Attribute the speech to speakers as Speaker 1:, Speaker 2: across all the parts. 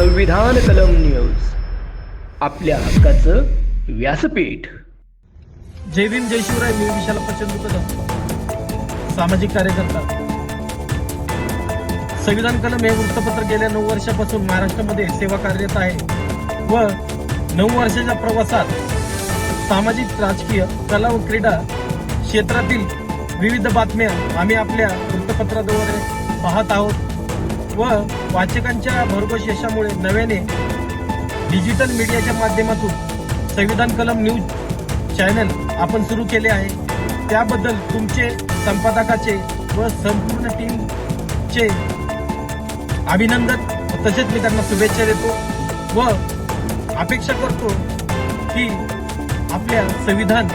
Speaker 1: संविधान कलम न्यूज. आपल्या हक्काचं व्यासपीठ.
Speaker 2: जय भीम जय शिवराय. मी विशाल प्रचंड कदम सामाजिक कार्यकर्ता. संविधान कलम हे वृत्तपत्र गेल्या नऊ वर्षापासून महाराष्ट्रामध्ये सेवा कार्यरत आहे व नऊ वर्षाच्या प्रवासात सामाजिक राजकीय कला व क्रीडा क्षेत्रातील विविध बातम्या आम्ही आपल्या वृत्तपत्राद्वारे पाहत आहोत. व वाचकांच्या भरघोस यशामुळे नव्याने डिजिटल मीडियाच्या माध्यमातून संविधान कलम न्यूज चॅनल आपण सुरू केले आहे. त्याबद्दल तुमचे संपादकाचे व संपूर्ण टीमचे अभिनंदन. तसेच मी त्यांना शुभेच्छा देतो व अपेक्षा करतो की आपल्या संविधान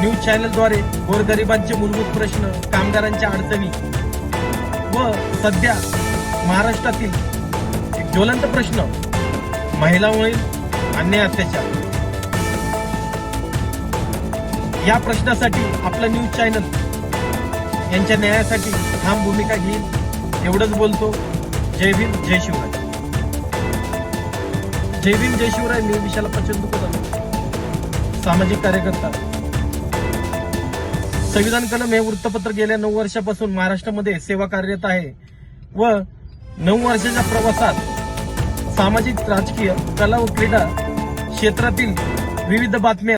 Speaker 2: न्यूज चॅनलद्वारे गोरगरिबांचे मूलभूत प्रश्न कामगारांच्या अडचणी व सध्या महाराष्ट्रातील एक ज्वलंत प्रश्न महिलांवरील अन्याय अत्याचार. या प्रश्नासाठी आपलं न्यूज चॅनल यांच्या न्यायासाठी ठाम भूमिका घेईल एवढंच बोलतो. जय भीम जय शिवराय. जय भीम जय शिवराय मी विशाल प्रचंड कदम सामाजिक कार्यकर्ता. संविधान कलम हे वृत्तपत्र गेल्या नऊ वर्षापासून महाराष्ट्रामध्ये सेवा कार्यरत आहे व नऊ वर्षाच्या प्रवासात सामाजिक राजकीय कला व क्रीडा क्षेत्रातील विविध बातम्या